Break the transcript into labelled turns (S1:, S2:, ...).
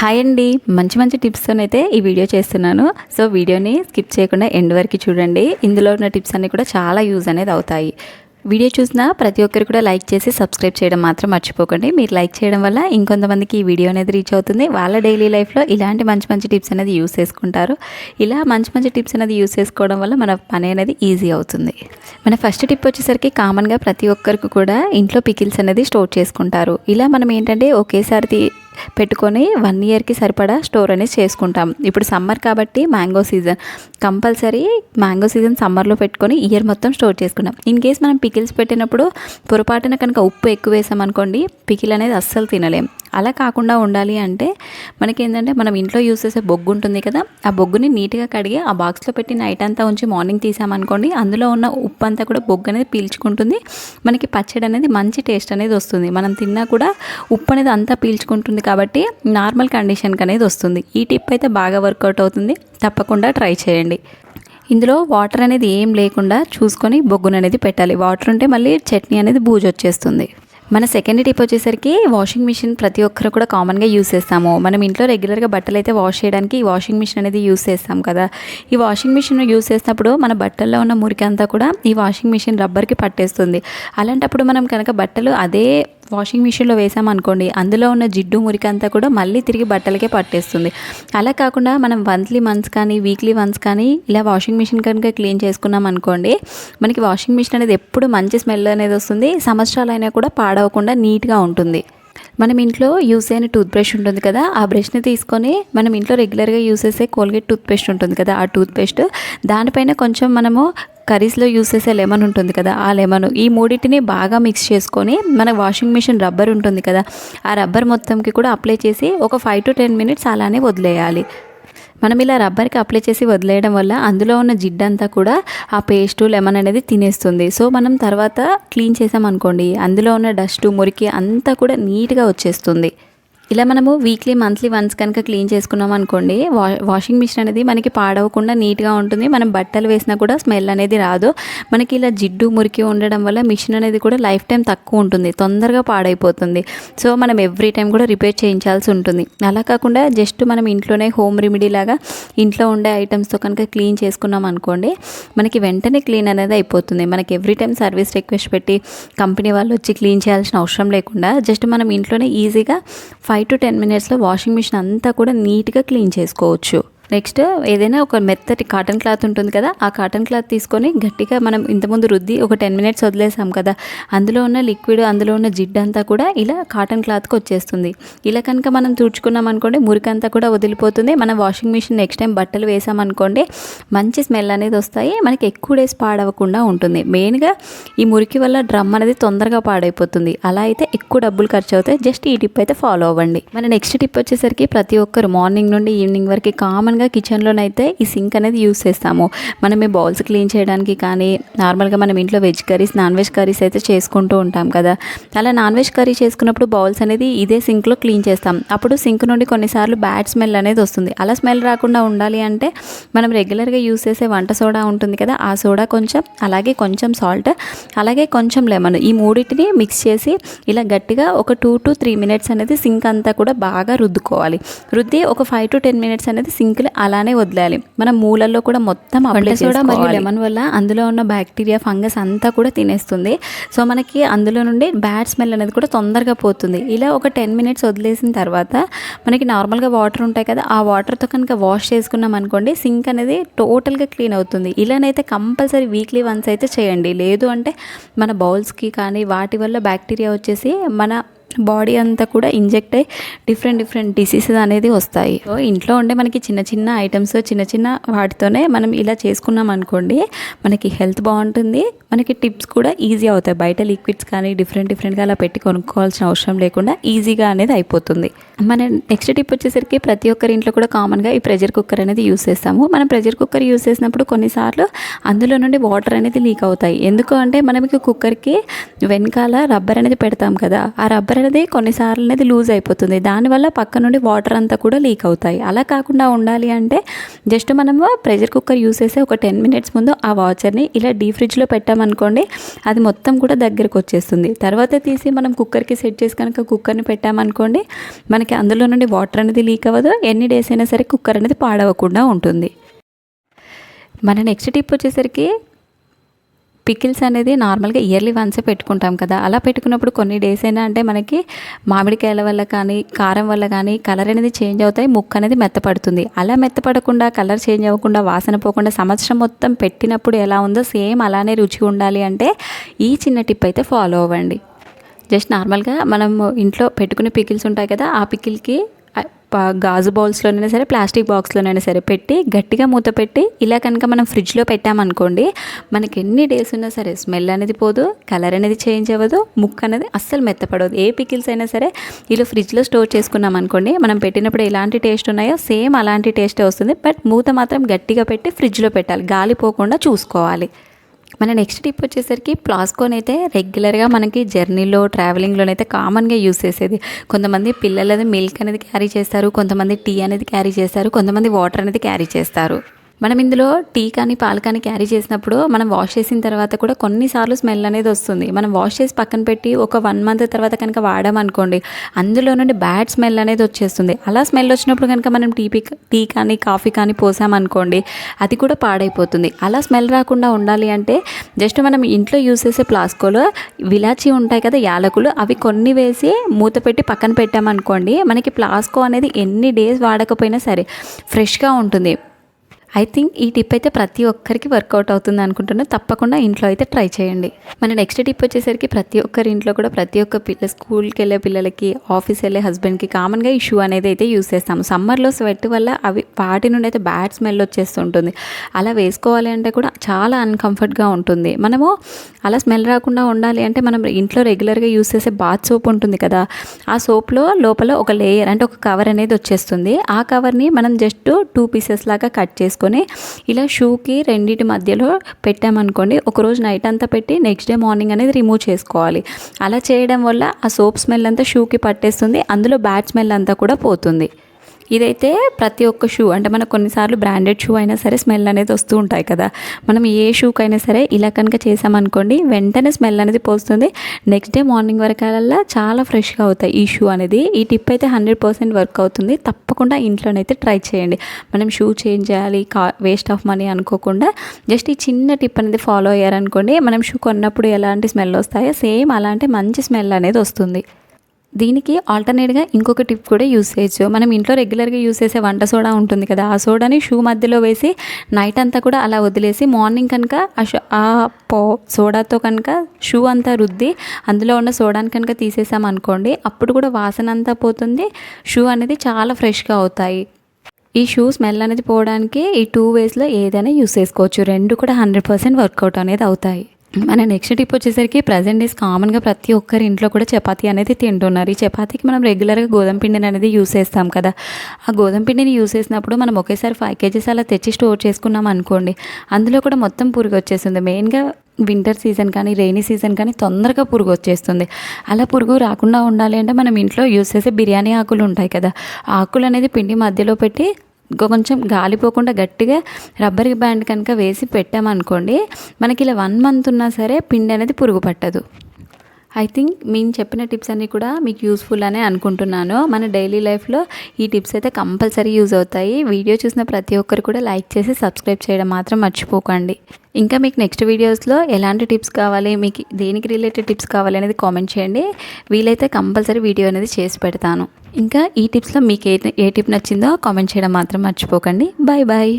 S1: Hi అండి. మంచి మంచి టిప్స్తో అయితే ఈ వీడియో చేస్తున్నాను. సో వీడియోని స్కిప్ చేయకుండా ఎండ్ వరకు చూడండి. ఇందులో ఉన్న టిప్స్ అన్నీ కూడా చాలా యూజ్ అనేది అవుతాయి. వీడియో చూసిన ప్రతి ఒక్కరు కూడా లైక్ చేసి సబ్స్క్రైబ్ చేయడం మాత్రం మర్చిపోకండి. మీరు లైక్ చేయడం వల్ల ఇంకొంతమందికి ఈ వీడియో అనేది రీచ్ అవుతుంది. వాళ్ళ డైలీ లైఫ్లో ఇలాంటి మంచి మంచి టిప్స్ అనేది యూస్ చేసుకుంటారు. ఇలా మంచి మంచి టిప్స్ అనేది యూస్ చేసుకోవడం వల్ల మన పని అనేది ఈజీ అవుతుంది. మన ఫస్ట్ టిప్ వచ్చేసరికి కామన్గా ప్రతి ఒక్కరికి కూడా ఇంట్లో పికిల్స్ అనేది స్టోర్ చేసుకుంటారు. ఇలా మనం ఏంటంటే ఒకేసారి పెట్టుకొని వన్ ఇయర్కి సరిపడా స్టోర్ అనేది చేసుకుంటాం. ఇప్పుడు సమ్మర్ కాబట్టి mango season. Compulsory mango season సమ్మర్లో పెట్టుకొని ఇయర్ మొత్తం స్టోర్ చేసుకుంటాం ఇన్ కేస్ మనం పికిల్స్ పెట్టినప్పుడు పొరపాటున కనుక ఉప్పు ఎక్కువ వేసాం అనుకోండి పికిల్ అనేది అస్సలు తినలేం. అలా కాకుండా ఉండాలి అంటే మనకి ఏంటంటే మనం ఇంట్లో యూస్ చేసే బొగ్గు ఉంటుంది కదా ఆ బొగ్గుని నీట్గా కడిగి ఆ బాక్స్లో పెట్టి నైట్ అంతా ఉంచి మార్నింగ్ తీసామనుకోండి అందులో ఉన్న ఉప్పు అంతా కూడా బొగ్గు అనేది పీల్చుకుంటుంది. మనకి పచ్చడి అనేది మంచి టేస్ట్ అనేది వస్తుంది. మనం తిన్నా కూడా ఉప్పు అనేది అంతా పీల్చుకుంటుంది కాబట్టి నార్మల్ కండిషన్కి అనేది వస్తుంది. ఈ టిప్ అయితే బాగా వర్కౌట్ అవుతుంది. తప్పకుండా ట్రై చేయండి. ఇందులో వాటర్ అనేది ఏం లేకుండా చూసుకొని బొగ్గును అనేది పెట్టాలి. వాటర్ ఉంటే మళ్ళీ చట్నీ అనేది బూజు వచ్చేస్తుంది. మన సెకండ్ టిప్ వచ్చేసరికి వాషింగ్ మిషన్ ప్రతి ఒక్కరు కూడా కామన్గా యూస్ చేస్తాము. మనం ఇంట్లో రెగ్యులర్గా బట్టలు అయితే వాష్ చేయడానికి ఈ వాషింగ్ మిషన్ అనేది యూస్ చేస్తాం కదా. ఈ వాషింగ్ మిషన్ యూస్ చేసినప్పుడు మన బట్టల్లో ఉన్న మురికి అంతా కూడా ఈ వాషింగ్ మిషన్ రబ్బర్కి పట్టేస్తుంది. అలాంటప్పుడు మనం కనుక బట్టలు అదే వాషింగ్ మిషన్లో వేసామనుకోండి అందులో ఉన్న జిడ్డు మురికి అంతా కూడా మళ్ళీ తిరిగి బట్టలకే పట్టేస్తుంది. అలా కాకుండా మనం మంత్లీ మంత్స్ కానీ వీక్లీ వన్స్ కానీ ఇలా వాషింగ్ మిషన్ కనుక క్లీన్ చేసుకున్నాం అనుకోండి మనకి వాషింగ్ మిషన్ అనేది ఎప్పుడు మంచి స్మెల్ అనేది వస్తుంది సంవత్సరాలైనా కూడా పాడవకుండా నీట్గా ఉంటుంది. మనం ఇంట్లో యూస్ అయిన టూత్ బ్రష్ ఉంటుంది కదా ఆ బ్రష్ని తీసుకొని మనం ఇంట్లో రెగ్యులర్గా యూస్ చేసే కోల్గేట్ టూత్ పేస్ట్ ఉంటుంది కదా ఆ టూత్ పేస్ట్ దానిపైన కొంచెం మనము కర్రీస్లో యూస్ చేసే లెమన్ ఉంటుంది కదా ఆ లెమన్. ఈ మూడింటిని బాగా మిక్స్ చేసుకొని మన వాషింగ్ మిషన్ రబ్బర్ ఉంటుంది కదా ఆ రబ్బర్ మొత్తంకి కూడా అప్లై చేసి ఒక ఫైవ్ టు టెన్ మినిట్స్ అలానే వదిలేయాలి. మనం ఇలా రబ్బర్కి అప్లై చేసి వదిలేయడం వల్ల అందులో ఉన్న జిడ్డంతా కూడా ఆ పేస్టు లెమన్ అనేది తినేస్తుంది. సో మనం తర్వాత క్లీన్ చేసామనుకోండి అందులో ఉన్న డస్ట్ మురికి అంతా కూడా నీట్గా వచ్చేస్తుంది. ఇలా మనము వీక్లీ మంత్లీ వన్స్ కనుక క్లీన్ చేసుకున్నాం అనుకోండి వా వాషింగ్ మిషన్ అనేది మనకి పాడవకుండా నీట్గా ఉంటుంది. మనం బట్టలు వేసినా కూడా స్మెల్ అనేది రాదు. మనకి ఇలా జిడ్డు మురికి ఉండడం వల్ల మిషన్ అనేది కూడా లైఫ్ టైం తక్కువ ఉంటుంది. తొందరగా పాడైపోతుంది. సో మనం ఎవ్రీ టైం కూడా రిపేర్ చేయించాల్సి ఉంటుంది. అలా కాకుండా జస్ట్ మనం ఇంట్లోనే హోమ్ రెమెడీ లాగా ఇంట్లో ఉండే ఐటమ్స్తో కనుక క్లీన్ చేసుకున్నాం అనుకోండి మనకి వెంటనే క్లీన్ అనేది అయిపోతుంది. మనకి ఎవ్రీ టైం సర్వీస్ రిక్వెస్ట్ పెట్టి కంపెనీ వాళ్ళు వచ్చి క్లీన్ చేయాల్సిన అవసరం లేకుండా జస్ట్ మనం ఇంట్లోనే ఈజీగా ఫైవ్ టు టెన్ మినిట్స్లో వాషింగ్ మిషన్ అంతా కూడా నీట్గా క్లీన్ చేసుకోవచ్చు. నెక్స్ట్ ఏదైనా ఒక మెత్తటి కాటన్ క్లాత్ ఉంటుంది కదా ఆ కాటన్ క్లాత్ తీసుకొని గట్టిగా మనం ఇంతకుముందు రుద్ది ఒక టెన్ మినిట్స్ వదిలేసాం కదా అందులో ఉన్న లిక్విడ్ అందులో ఉన్న జిడ్ అంతా కూడా ఇలా కాటన్ క్లాత్కి వచ్చేస్తుంది. ఇలా కనుక మనం తుడుచుకున్నాం అనుకోండి మురికంతా కూడా వదిలిపోతుంది. మన వాషింగ్ మిషన్ నెక్స్ట్ టైం బట్టలు వేసామనుకోండి మంచి స్మెల్ అనేది వస్తాయి. మనకి ఎక్కువ డేస్ పాడవకుండా ఉంటుంది. మెయిన్గా ఈ మురికి వల్ల డ్రమ్ అనేది తొందరగా పాడైపోతుంది. అలా అయితే ఎక్కువ డబ్బులు ఖర్చు అవుతాయి. జస్ట్ ఈ టిప్ అయితే ఫాలో అవ్వండి. మన నెక్స్ట్ టిప్ వచ్చేసరికి ప్రతి ఒక్కరు మార్నింగ్ నుండి ఈవినింగ్ వరకు కామన్ కామన్గా కిచెన్లోనైతే ఈ సింక్ అనేది యూస్ చేస్తాము. మనం బౌల్స్ క్లీన్ చేయడానికి కానీ నార్మల్గా మనం ఇంట్లో veg curries non veg curries అయితే చేసుకుంటూ ఉంటాం కదా. అలా నాన్ వెజ్ కర్రీ చేసుకున్నప్పుడు బౌల్స్ అనేది ఇదే సింక్లో క్లీన్ చేస్తాం. అప్పుడు సింక్ నుండి కొన్నిసార్లు బ్యాడ్ స్మెల్ అనేది వస్తుంది. అలా స్మెల్ రాకుండా ఉండాలి అంటే మనం రెగ్యులర్గా యూస్ చేసే వంట సోడా ఉంటుంది కదా ఆ సోడా కొంచెం అలాగే కొంచెం సాల్ట్ అలాగే కొంచెం లెమన్ ఈ మూడింటిని మిక్స్ చేసి ఇలా గట్టిగా ఒక టూ టు త్రీ మినిట్స్ అనేది సింక్ అంతా కూడా బాగా రుద్దుకోవాలి. రుద్ది ఒక ఫైవ్ టు టెన్ మినిట్స్ అనేది సింక్లో అలానే వదిలేయాలి. మనం మూలల్లో కూడా మొత్తం వంట సోడా మరియు లెమన్ వల్ల అందులో ఉన్న బ్యాక్టీరియా ఫంగస్ అంతా కూడా తినేస్తుంది. సో మనకి అందులో నుండి బ్యాడ్ స్మెల్ అనేది కూడా తొందరగా పోతుంది. ఇలా ఒక టెన్ మినిట్స్ వదిలేసిన తర్వాత మనకి నార్మల్గా వాటర్ ఉంటాయి కదా ఆ వాటర్తో కనుక వాష్ చేసుకున్నాం అనుకోండి సింక్ అనేది టోటల్గా క్లీన్ అవుతుంది. ఇలానైతే కంపల్సరీ వీక్లీ వన్స్ అయితే చేయండి. లేదు అంటే మన బౌల్స్కి కానీ వాటి వల్ల బ్యాక్టీరియా వచ్చేసి మన బాడీ అంతా కూడా ఇంజెక్ట్ అయ్యి డిఫరెంట్ డిఫరెంట్ డిసీజెస్ అనేది వస్తాయి. సో ఇంట్లో ఉండే మనకి చిన్న చిన్న ఐటమ్స్ చిన్న చిన్న వాటితోనే మనం ఇలా చేసుకున్నాం అనుకోండి మనకి హెల్త్ బాగుంటుంది. మనకి టిప్స్ కూడా ఈజీ అవుతాయి. బయట లిక్విడ్స్ కానీ డిఫరెంట్ డిఫరెంట్గా అలా పెట్టి కొనుక్కోవాల్సిన అవసరం లేకుండా ఈజీగా అనేది అయిపోతుంది. మన నెక్స్ట్ టిప్ వచ్చేసరికి ప్రతి ఒక్కరి ఇంట్లో కూడా కామన్గా ఈ ప్రెషర్ కుక్కర్ అనేది యూస్ చేస్తాము. మనం ప్రెషర్ కుక్కర్ యూస్ చేసినప్పుడు కొన్నిసార్లు అందులో నుండి వాటర్ అనేది లీక్ అవుతాయి. ఎందుకు అంటే మనకి కుక్కర్కి వెనకాల రబ్బర్ అనేది పెడతాం కదా ఆ రబ్బర్ కుక్కర్ అనేది కొన్నిసార్లు అనేది లూజ్ అయిపోతుంది. దానివల్ల పక్క నుండి వాటర్ అంతా కూడా లీక్ అవుతాయి. అలా కాకుండా ఉండాలి అంటే జస్ట్ మనము ప్రెషర్ కుక్కర్ యూస్ చేసే ఒక టెన్ మినిట్స్ ముందు ఆ వాచర్ని ఇలా డీ ఫ్రిడ్జ్లో పెట్టామనుకోండి అది మొత్తం కూడా దగ్గరకు వచ్చేస్తుంది తర్వాత తీసి మనం కుక్కర్కి సెట్ చేసి కనుక కుక్కర్ని పెట్టామనుకోండి మనకి అందులో నుండి వాటర్ అనేది లీక్ అవ్వదు. ఎన్ని డేస్ అయినా సరే కుక్కర్ అనేది పాడవకుండా ఉంటుంది. మన నెక్స్ట్ టిప్ వచ్చేసరికి పికిల్స్ అనేది నార్మల్గా ఇయర్లీ వన్సే పెట్టుకుంటాం కదా. అలా పెట్టుకున్నప్పుడు కొన్ని డేస్ అయినా అంటే మనకి మామిడికాయల వల్ల కానీ కారం వల్ల కానీ కలర్ అనేది చేంజ్ అవుతాయి ముక్క అనేది మెత్తపడుతుంది. అలా మెత్తపడకుండా కలర్ చేంజ్ అవ్వకుండా వాసన పోకుండా సంవత్సరం మొత్తం పెట్టినప్పుడు ఎలా ఉందో సేమ్ అలానే రుచి ఉండాలి అంటే ఈ చిన్న టిప్ అయితే ఫాలో అవ్వండి. జస్ట్ నార్మల్గా మనం ఇంట్లో పెట్టుకునే పికిల్స్ ఉంటాయి కదా ఆ పికిల్కి గాజు బౌల్స్లోనైనా సరే ప్లాస్టిక్ బాక్స్లోనైనా సరే పెట్టి గట్టిగా మూత పెట్టి ఇలా కనుక మనం ఫ్రిడ్జ్లో పెట్టామనుకోండి మనకి ఎన్ని డేస్ ఉన్నా సరే స్మెల్ అనేది పోదు కలర్ అనేది చేంజ్ అవ్వదు ముక్క అనేది అస్సలు మెత్తపడదు. ఏ పికిల్స్ అయినా సరే ఇలా ఫ్రిడ్జ్లో స్టోర్ చేసుకున్నాం అనుకోండి మనం పెట్టినప్పుడు ఎలాంటి టేస్ట్ ఉన్నాయో సేమ్ అలాంటి టేస్టే వస్తుంది బట్ మూత మాత్రం గట్టిగా పెట్టి ఫ్రిడ్జ్లో పెట్టాలి. గాలి పోకుండా చూసుకోవాలి. మన నెక్స్ట్ టిప్ వచ్చేసరికి ప్లాస్కోన్ అయితే రెగ్యులర్గా మనకి జర్నీలో ట్రావెలింగ్లోనైతే కామన్గా యూస్ చేసేది. కొంతమంది పిల్లలది మిల్క్ అనేది క్యారీ చేస్తారు కొంతమంది టీ అనేది క్యారీ చేస్తారు కొంతమంది వాటర్ అనేది క్యారీ చేస్తారు. మనం ఇందులో టీ కానీ పాలు కానీ క్యారీ చేసినప్పుడు మనం వాష్ చేసిన తర్వాత కూడా కొన్నిసార్లు స్మెల్ అనేది వస్తుంది. మనం వాష్ చేసి పక్కన పెట్టి ఒక వన్ మంత్ తర్వాత కనుక వాడామనుకోండి అందులో నుండి బ్యాడ్ స్మెల్ అనేది వచ్చేస్తుంది. అలా స్మెల్ వచ్చినప్పుడు కనుక మనం టీ పీ టీ కానీ కాఫీ కానీ పోసామనుకోండి అది కూడా పాడైపోతుంది. అలా స్మెల్ రాకుండా ఉండాలి అంటే జస్ట్ మనం ఇంట్లో యూస్ చేసే ప్లాస్కోలో విలాచి ఉంటాయి కదా యాలకులు అవి కొన్ని వేసి మూత పెట్టి పక్కన పెట్టామనుకోండి మనకి ప్లాస్కో అనేది ఎన్ని డేస్ వాడకపోయినా సరే ఫ్రెష్గా ఉంటుంది. ఐ థింక్ ఈ టిప్ అయితే ప్రతి ఒక్కరికి వర్కౌట్ అవుతుంది అనుకుంటున్నా. తప్పకుండా ఇంట్లో అయితే ట్రై చేయండి. మన నెక్స్ట్ టిప్ వచ్చేసరికి ప్రతి ఒక్కరి ఇంట్లో కూడా ప్రతి ఒక్క పిల్ల స్కూల్కి వెళ్ళే పిల్లలకి ఆఫీస్ వెళ్ళే హస్బెండ్కి కామన్గా ఈ షూ అనేది అయితే యూస్ చేస్తాము. సమ్మర్లో స్వెట్ వల్ల అవి వాటి నుండి అయితే బ్యాడ్ స్మెల్ వచ్చేస్తుంటుంది అలా వేసుకోవాలి అంటే కూడా చాలా అన్కంఫర్ట్గా ఉంటుంది. మనము అలా స్మెల్ రాకుండా ఉండాలి అంటే మనం ఇంట్లో రెగ్యులర్గా యూస్ చేసే బాత్ సోప్ ఉంటుంది కదా. ఆ సోప్లో లోపల ఒక లేయర్ అంటే ఒక కవర్ అనేది వచ్చేస్తుంది. ఆ కవర్ని మనం జస్ట్ టూ పీసెస్ లాగా కట్ చేసుకొని ఇలా షూకి రెండింటి మధ్యలో పెట్టామనుకోండి ఒకరోజు నైట్ అంతా పెట్టి నెక్స్ట్ డే మార్నింగ్ అనేది రిమూవ్ చేసుకోవాలి. అలా చేయడం వల్ల ఆ సోప్ స్మెల్ అంతా షూకి పట్టేస్తుంది అందులో బ్యాడ్ స్మెల్ అంతా కూడా పోతుంది. ఇదైతే ప్రతి ఒక్క షూ అంటే మనకు కొన్నిసార్లు బ్రాండెడ్ షూ అయినా సరే స్మెల్ అనేది వస్తూ ఉంటాయి కదా. మనం ఏ షూకైనా సరే ఇలా కనుక చేసామనుకోండి వెంటనే స్మెల్ అనేది పోస్తుంది. నెక్స్ట్ డే మార్నింగ్ వరకల్లా చాలా ఫ్రెష్గా అవుతాయి ఈ షూ అనేది. ఈ టిప్ అయితే హండ్రెడ్ పర్సెంట్ వర్క్ అవుతుంది. తప్పకుండా ఇంట్లోనైతే ట్రై చేయండి. మనం షూ చేంజ్ చేయాలి కా వేస్ట్ ఆఫ్ మనీ అనుకోకుండా జస్ట్ ఈ చిన్న టిప్ అనేది ఫాలో అయ్యారనుకోండి మనం షూ కొన్నప్పుడు ఎలాంటి స్మెల్ వస్తాయో సేమ్ అలాంటి మంచి స్మెల్ అనేది వస్తుంది. దీనికి ఆల్టర్నేట్గా ఇంకొక టిప్ కూడా యూస్ చేయొచ్చు. మనం ఇంట్లో రెగ్యులర్గా యూస్ చేసే వంట సోడా ఉంటుంది కదా ఆ సోడాని షూ మధ్యలో వేసి నైట్ అంతా కూడా అలా వదిలేసి మార్నింగ్ కనుక ఆ షో- ఆ పో సోడాతో కనుక షూ అంతా రుద్ది అందులో ఉన్న సోడాని కనుక తీసేసాం అనుకోండి అప్పుడు కూడా వాసన అంతా పోతుంది షూ అనేది చాలా ఫ్రెష్గా అవుతాయి. ఈ షూ స్మెల్ అనేది పోవడానికి ఈ టూ వేస్లో ఏదైనా యూస్ చేసుకోవచ్చు. రెండు కూడా హండ్రెడ్ పర్సెంట్ వర్కౌట్ అనేది అవుతాయి. మన నెక్స్ట్ టిప్ వచ్చేసరికి ప్రజెంట్ డేస్ కామన్గా ప్రతి ఒక్కరి ఇంట్లో కూడా చపాతీ అనేది తింటున్నారు. ఈ చపాతీకి మనం రెగ్యులర్గా గోధుమ పిండిని అనేది యూస్ చేస్తాం కదా. ఆ గోధుమ పిండిని యూస్ చేసినప్పుడు మనం ఒకేసారి ఫైవ్ కేజీస్ అలా తెచ్చి స్టోర్ చేసుకున్నాం అనుకోండి అందులో కూడా మొత్తం పురుగు వచ్చేస్తుంది. మెయిన్గా వింటర్ సీజన్ కానీ రెయినీ సీజన్ కానీ తొందరగా పురుగు వచ్చేస్తుంది. అలా పురుగు రాకుండా ఉండాలి అంటే మనం ఇంట్లో యూస్ చేసే బిర్యానీ ఆకులు ఉంటాయి కదా. ఆకులు అనేది పిండి మధ్యలో పెట్టి కొంచెం గాలిపోకుండా గట్టిగా రబ్బర్ బ్యాండ్ కనుక వేసి పెట్టామనుకోండి మనకి ఇలా వన్ మంత్ ఉన్నా సరే పిండి అనేది పురుగు పట్టదు. ఐ థింక్ మేము చెప్పిన టిప్స్ అన్నీ కూడా మీకు యూస్ఫుల్ అనే అనుకుంటున్నాను. మన డైలీ లైఫ్లో ఈ టిప్స్ అయితే కంపల్సరీ యూజ్ అవుతాయి. వీడియో చూసిన ప్రతి ఒక్కరు కూడా లైక్ చేసి సబ్స్క్రైబ్ చేయడం మాత్రం మర్చిపోకండి. ఇంకా మీకు నెక్స్ట్ వీడియోస్లో ఎలాంటి టిప్స్ కావాలి మీకు దేనికి రిలేటెడ్ టిప్స్ కావాలి అనేది కామెంట్ చేయండి. వీలైతే కంపల్సరీ వీడియో అనేది చేసి పెడతాను. ఇంకా ఈ టిప్స్లో మీకు ఏ ఏ టిప్ నచ్చిందో కామెంట్ చేయడం మాత్రం మర్చిపోకండి. Bye bye